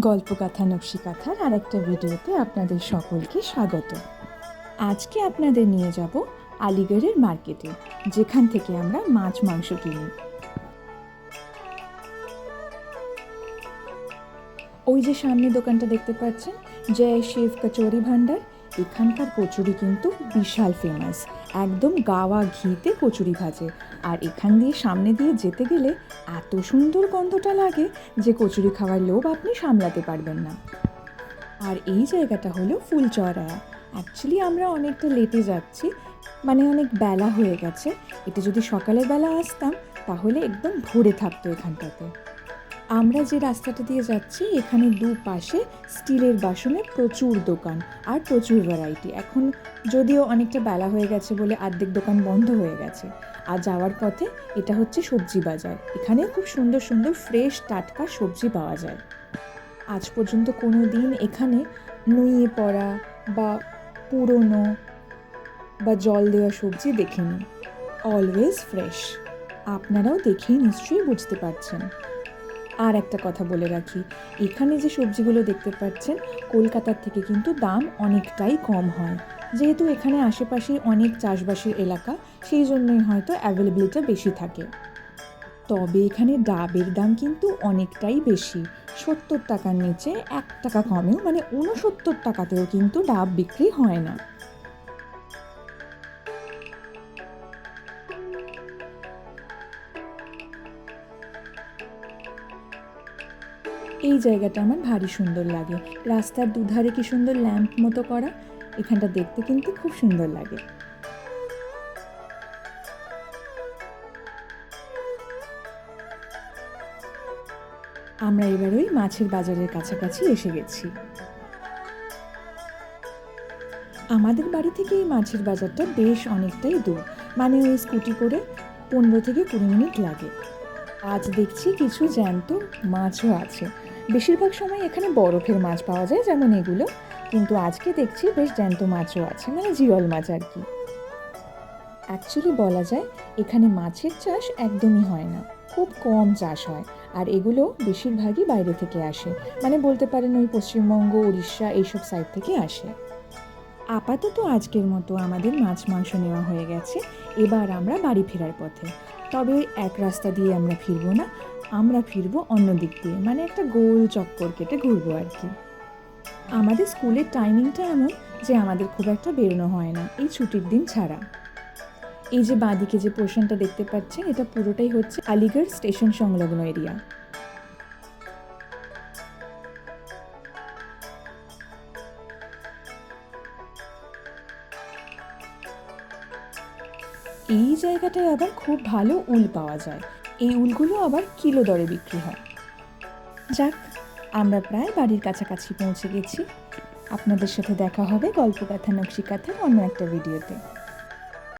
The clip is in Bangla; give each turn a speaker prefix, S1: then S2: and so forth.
S1: গল্পকথা, নকশিকাথার আর একটা ভিডিওতে আপনাদের সকলকে স্বাগত। আজকে আপনাদের নিয়ে যাব আলিগড়ের মার্কেটে, যেখান থেকে আমরা মাছ, মাংস কিনি। ওই যে সামনে দোকানটা দেখতে পাচ্ছেন, জয় শিব কচুরি ভান্ডার এখানকার কচুরি কিন্তু বিশাল ফেমাস একদম গাওয়া ঘিতে কচুরি ভাজে। আর এখান দিয়ে সামনে দিয়ে যেতে গেলে এত সুন্দর গন্ধটা লাগে যে কচুরি খাওয়ার লোভ আপনি সামলাতে পারবেন না। আর এই জায়গাটা হলো ফুলচড়ায়া অ্যাকচুয়ালি আমরা অনেকটা লেটে যাচ্ছি মানে অনেক বেলা হয়ে গেছে। এটা যদি সকালের বেলা আসতাম, তাহলে একদম ভরে থাকতো এখানটাতে। আমরা যে রাস্তাটা দিয়ে যাচ্ছি, এখানে দু পাশে স্টিলের বাসনে প্রচুর দোকান আর প্রচুর ভ্যারাইটি এখন যদিও অনেকটা বেলা হয়ে গেছে বলে অর্ধেক দোকান বন্ধ হয়ে গেছে, আর যাওয়ার পথে এটা হচ্ছে সবজি বাজার। এখানে খুব সুন্দর সুন্দর ফ্রেশ টাটকা সবজি পাওয়া যায়। আজ পর্যন্ত কোনো দিন এখানে নুয়ে পড়া বা পুরনো বা জল দেওয়া সবজি দেখিনি। অলওয়েজ ফ্রেশ আপনারাও দেখেই নিশ্চয়ই বুঝতে পারছেন। আর একটা কথা বলে রাখি, এখানে যে সবজিগুলো দেখতে পাচ্ছেন, কলকাতার থেকে কিন্তু দাম অনেকটাই কম হয়। যেহেতু এখানে আশেপাশে অনেক চাষবাসের এলাকা, সেই জন্যই হয়তো অ্যাভেলেবিলিটা বেশি থাকে। তবে এখানে ডাবের দাম কিন্তু অনেকটাই বেশি, সত্তর টাকার নিচে এক টাকা কমেও মানে ঊনসত্তর টাকাতেও কিন্তু ডাব বিক্রি হয় না। এই জায়গাটা আমার ভারী সুন্দর লাগে। রাস্তার দুধারে কি সুন্দর ল্যাম্প মতো করা? এখানটা দেখতে কিন্তু খুব সুন্দর লাগে। আমরা এবার ওই মাছের বাজারের কাছাকাছি এসে গেছি। আমাদের বাড়ি থেকে এই মাছের বাজারটা বেশ অনেকটাই দূর। মানে ওই স্কুটি করে পনেরো থেকে কুড়ি মিনিট লাগে। আজ দেখছি কিছু জ্যান্ত মাছও আছে। বেশিরভাগ সময় এখানে বরফের মাছ পাওয়া যায়, যেমন এগুলো। কিন্তু আজকে দেখছি বেশ জ্যান্ত মাছও আছে মানে জিওল মাছ আর কি। অ্যাকচুয়ালি বলা যায়, এখানে মাছের চাষ একদমই হয় না। খুব কম চাষ হয়, আর এগুলো বেশিরভাগই বাইরে থেকে আসে। মানে বলতে পারেন ওই পশ্চিমবঙ্গ, উড়িষ্যা এইসব সাইড থেকে আসে। আপাতত আজকের মতো আমাদের মাছ, মাংস নেওয়া হয়ে গেছে। এবার আমরা বাড়ি ফেরার পথে। তবে এক রাস্তা দিয়ে আমরা ফিরবো না। আমরা ফিরবো অন্য দিক দিয়ে মানে একটা গোল চক্কর কেটে ঘুরবো আর কি। আমাদের স্কুলের টাইমিংটা এমন যে আমাদের খুব একটা বেরোনো হয় না, এই ছুটির দিন ছাড়া। এই যে বাঁদিকে যে পোর্শনটা দেখতে পাচ্ছেন, এটা পুরোটাই হচ্ছে আলিগড় স্টেশন সংলগ্ন এরিয়া এই জায়গাটায় আবার খুব ভালো উল পাওয়া যায়। এই উলগুলো আবার কিলো দরে বিক্রি হয়। যাক, আমরা প্রায় বাড়ির কাছাকাছি পৌঁছে গেছি। আপনাদের সাথে দেখা হবে গল্প কথা নকশিকাথার অন্য একটা ভিডিওতে।